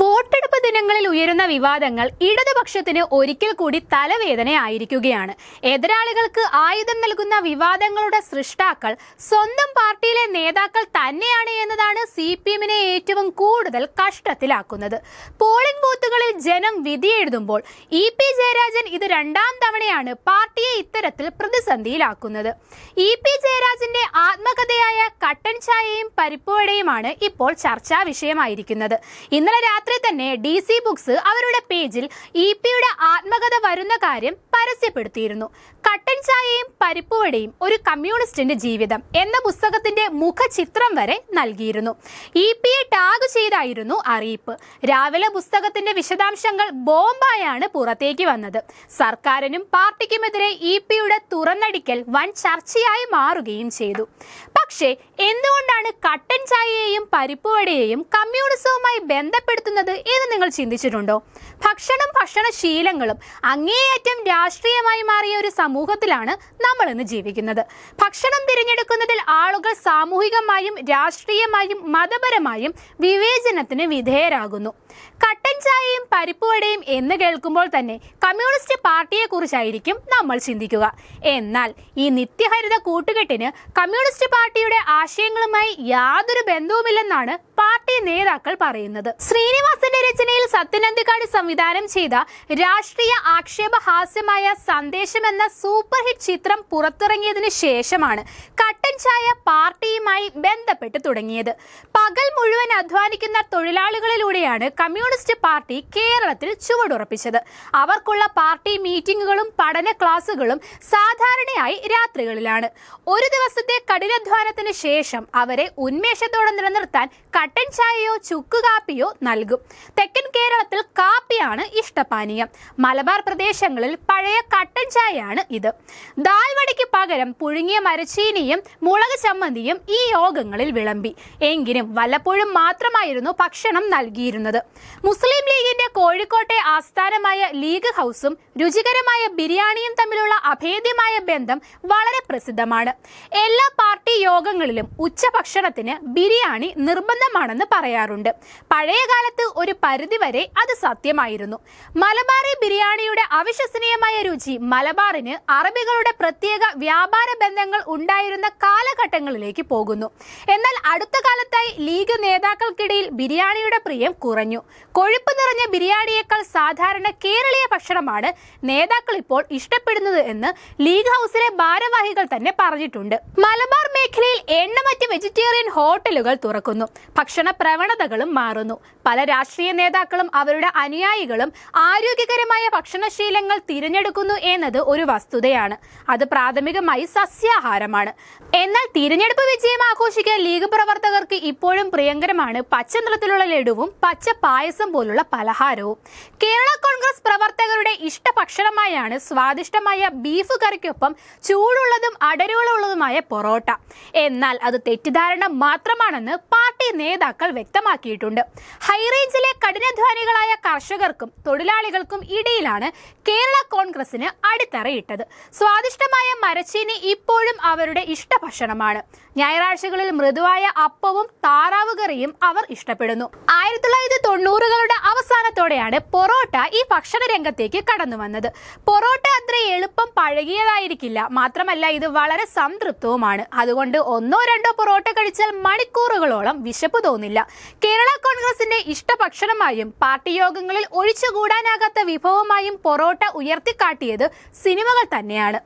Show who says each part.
Speaker 1: വോട്ടെടുപ്പ് ദിനങ്ങളിൽ ഉയരുന്ന വിവാദങ്ങൾ ഇടതുപക്ഷത്തിന് ഒരിക്കൽ കൂടി തലവേദനയായിരിക്കുകയാണ്. എതിരാളികൾക്ക് ആയുധം നൽകുന്ന വിവാദങ്ങളുടെ സൃഷ്ടാക്കൾ സ്വന്തം പാർട്ടിയിലെ നേതാക്കൾ തന്നെയാണ് എന്നതാണ് സി പി എമ്മിനെ ഏറ്റവും കൂടുതൽ കഷ്ടത്തിലാക്കുന്നത്. പോളിംഗ് ബൂത്തുകളിൽ ജനം വിധിയെഴുതുമ്പോൾ ഇ പി ജയരാജൻ ഇത് രണ്ടാം തവണയാണ് പാർട്ടിയെ ഇത്തരത്തിൽ പ്രതിസന്ധിയിലാക്കുന്നത്. ഇ പി ജയരാജന്റെ ആത്മകഥയായ കട്ടൻ ചായയും പരിപ്പുവടയുമാണ് ഇപ്പോൾ ചർച്ചാ വിഷയമായിരിക്കുന്നത്. ഇന്നലെ രാത്രി തന്നെ ഡി സി ബുക്സ് അവരുടെ പേജിൽ ഇ പിയുടെ ആത്മകഥ വരുന്ന കാര്യം പരസ്യപ്പെടുത്തിയിരുന്നു. കട്ടൻ ചായയും പരിപ്പുവടയും ഒരു കമ്മ്യൂണിസ്റ്റിന്റെ ജീവിതം എന്ന പുസ്തകത്തിന്റെ മുഖചിത്രം വരെ നൽകിയിരുന്നു. ഇ പി എ ടാഗ് ചെയ്തായിരുന്നു അറിയിപ്പ്. രാവിലെ പുസ്തകത്തിന്റെ വിശദാംശങ്ങൾ ബോംബായാണ് പുറത്തേക്ക് വന്നത്. സർക്കാരിനും പാർട്ടിക്കുമെതിരെ ഇ പിയുടെ തുറന്നടിക്കൽ വൻ ചർച്ചയായി മാറുകയും ചെയ്തു. പക്ഷേ എന്തുകൊണ്ടാണ് കട്ടൻ ചായയെയും പരിപ്പുവടയെയും കമ്മ്യൂണിസവുമായി ബന്ധപ്പെടുത്തുന്നത് എന്ന് നിങ്ങൾ ചിന്തിച്ചിട്ടുണ്ടോ? ഭക്ഷണം ഭക്ഷണശീലങ്ങളും അങ്ങേയറ്റം രാഷ്ട്രീയമായി മാറിയ ഒരു സമൂഹത്തിലാണ് നമ്മൾ ഇന്ന് ജീവിക്കുന്നത്. ഭക്ഷണം തിരഞ്ഞെടുക്കുന്നതിൽ ആളുകൾ സാമൂഹികമായും രാഷ്ട്രീയമായും മതപരമായും വിവേചനത്തിന് വിധേയരാകുന്നു. കട്ടൻ ചായയും പരിപ്പുവടയും എന്ന് കേൾക്കുമ്പോൾ തന്നെ കമ്മ്യൂണിസ്റ്റ് പാർട്ടിയെക്കുറിച്ചായിരിക്കും നമ്മൾ ചിന്തിക്കുക. എന്നാൽ ഈ നിത്യഹരിത കൂട്ടുകെട്ടിന് കമ്മ്യൂണിസ്റ്റ് പാർട്ടിയുടെ ആശയങ്ങളുമായി യാതൊരു ബന്ധവുമില്ലെന്നാണ് പാർട്ടി നേതാക്കൾ പറയുന്നത്. ശ്രീനിവാസന്റെ രചനയിൽ സത്യനന്ദിക്കാട് സംവിധാനം ചെയ്ത രാഷ്ട്രീയ ആക്ഷേപഹാസ്യമായ സന്ദേശം എന്ന സൂപ്പർ ഹിറ്റ് ചിത്രം പുറത്തിറങ്ങിയതിനു ശേഷമാണ് കട്ടൻ ചായ പാർട്ടിയുമായി ബന്ധപ്പെട്ട് തുടങ്ങിയത്. പകൽ മുഴുവൻ അധ്വാനിക്കുന്ന തൊഴിലാളികളിലൂടെയാണ് കമ്മ്യൂണിസ്റ്റ് പാർട്ടി കേരളത്തിൽ ചുവടുറപ്പിച്ചത്. അവർക്കുള്ള പാർട്ടി മീറ്റിംഗുകളും പഠന ക്ലാസുകളും സാധാരണയായി രാത്രികളിലാണ്. ഒരു ദിവസത്തെ കഠിനാധ്വാനത്തിന് ശേഷം അവരെ ഉന്മേഷത്തോടെ നിലനിർത്താൻ കട്ടൻ ചായയോ ചുക്കുകാപ്പിയോ നൽകും. തെക്കൻ കേരളത്തിൽ കാപ്പിയാണ് ഇഷ്ടപാനീയം. മലബാർ പ്രദേശങ്ങളിൽ പഴയ കട്ടൻ ചായയാണ് ഇത്. ദാൽവടിക്ക് പകരം പുഴുങ്ങിയ മരച്ചീനിയും മുളക് ചമ്മന്തിയും ഈ യോഗങ്ങളിൽ വിളമ്പി. എങ്കിലും വല്ലപ്പോഴും മാത്രമായിരുന്നു ഭക്ഷണം നൽകിയിരുന്നത്. മുസ്ലിം ലീഗിന്റെ കോഴിക്കോട്ടെ ആസ്ഥാനമായ ലീഗ് ഹൗസും രുചികരമായ ബിരിയാണിയും തമ്മിലുള്ള അഭേദ്യമായ ബന്ധം വളരെ പ്രസിദ്ധമാണ്. എല്ലാ പാർട്ടി യോഗങ്ങളിലും ഉച്ചഭക്ഷണത്തിന് ബിരിയാണി നിർബന്ധമാണെന്ന് പറയാറുണ്ട്. പഴയകാലത്ത് ഒരു പരിധിവരെ അത് സത്യമായിരുന്നു മലബാറി ബിരിയാണിയുടെ അവിശ്വസനീയമായ രുചി മലബാറിന് അറബികളുടെ പ്രത്യേക വ്യാപാര ബന്ധങ്ങൾ ഉണ്ടായിരുന്ന കാലഘട്ടങ്ങളിലേക്ക് പോകുന്നു. എന്നാൽ അടുത്ത കാലത്തായി ലീഗ് നേതാക്കൾക്കിടയിൽ ബിരിയാണിയുടെ പ്രിയം കുറഞ്ഞു. കൊഴുപ്പ് നിറഞ്ഞ ബിരിയാണിയേക്കാൾ സാധാരണ കേരളീയ ഭക്ഷണമാണ് നേതാക്കൾ ഇപ്പോൾ ഇഷ്ടപ്പെടുന്നത് എന്ന് ലീഗ് ഹൗസിലെ ഭാരവാഹികൾ തന്നെ പറഞ്ഞിട്ടുണ്ട്. മലബാർ മേഖലയിൽ എണ്ണമറ്റ് വെജിറ്റേറിയൻ ഹോട്ടലുകൾ തുറക്കുന്നു. ഭക്ഷണ പ്രവണതകളും മാറുന്നു. പല രാഷ്ട്രീയ നേതാക്കളും അവരുടെ അനുയായികളും ആരോഗ്യകരമായ ഭക്ഷണശീലങ്ങൾ തിരഞ്ഞെടുക്കുന്നു എന്നത് ഒരു വസ്തുതയാണ്. അത് പ്രാഥമികമായി സസ്യാഹാരമാണ്. എന്നാൽ തിരഞ്ഞെടുപ്പ് വിജയം ആഘോഷിക്കാൻ ലീഗ് പ്രവർത്തകർക്ക് ഇപ്പോഴും പ്രിയങ്കരമാണ് പച്ച നിറത്തിലുള്ള ലഡുവും പച്ച പായസം പോലുള്ള പലഹാരവും. കേരള കോൺഗ്രസ് പ്രവർത്തകരുടെ ഇഷ്ടഭക്ഷണമായാണ് സ്വാദിഷ്ടമായ ബീഫ് കറിക്കൊപ്പം ചൂടുള്ളതും അടരുകളുള്ളതുമായ പൊറോട്ട. എന്നാൽ അത് തെറ്റിദ്ധാരണ മാത്രമാണെന്ന് പാർട്ടി നേതാക്കൾ വ്യക്തമാക്കിയിട്ടുണ്ട്. ഹൈറേഞ്ചിലെ കഠിനാധ്വാനികളായ കർഷകർക്കും തൊഴിലാളികൾക്കും ഇടയിലാണ് കേരള കോൺഗ്രസിന് അടിത്തറയിട്ടത്. സ്വാദിഷ്ടമായ മരച്ചീനി ഇപ്പോഴും അവരുടെ ഇഷ്ടഭക്ഷണമാണ്. ഞായറാഴ്ചകളിൽ മൃദുവായ അപ്പവും താറാവ് കറിയും അവർ ഇഷ്ടപ്പെടുന്നു. ആയിരത്തി തൊള്ളായിരത്തി തൊണ്ണൂറുകളുടെ അവസാനത്തോടെയാണ് പൊറോട്ട ഈ ഭക്ഷണ രംഗത്തേക്ക് കടന്നു വന്നത്. പൊറോട്ട അത്ര എളുപ്പം പഴകിയതായിരിക്കില്ല. മാത്രമല്ല ഇത് വളരെ സംതൃപ്തവുമാണ്. അതുകൊണ്ട് ഒന്നോ രണ്ടോ പൊറോട്ട കഴിച്ചാൽ മണിക്കൂറുകളോളം വിശപ്പ് തോന്നില്ല. കേരള കോൺഗ്രസിന്റെ ഇഷ്ടഭക്ഷണമായും പാർട്ടി യോഗങ്ങളിൽ ഒഴിച്ചുകൂടാനാകാത്ത വിഭവമായും പൊറോട്ട ഉയർത്തിക്കാട്ടിയത് സിനിമകൾ തന്നെയാണ്.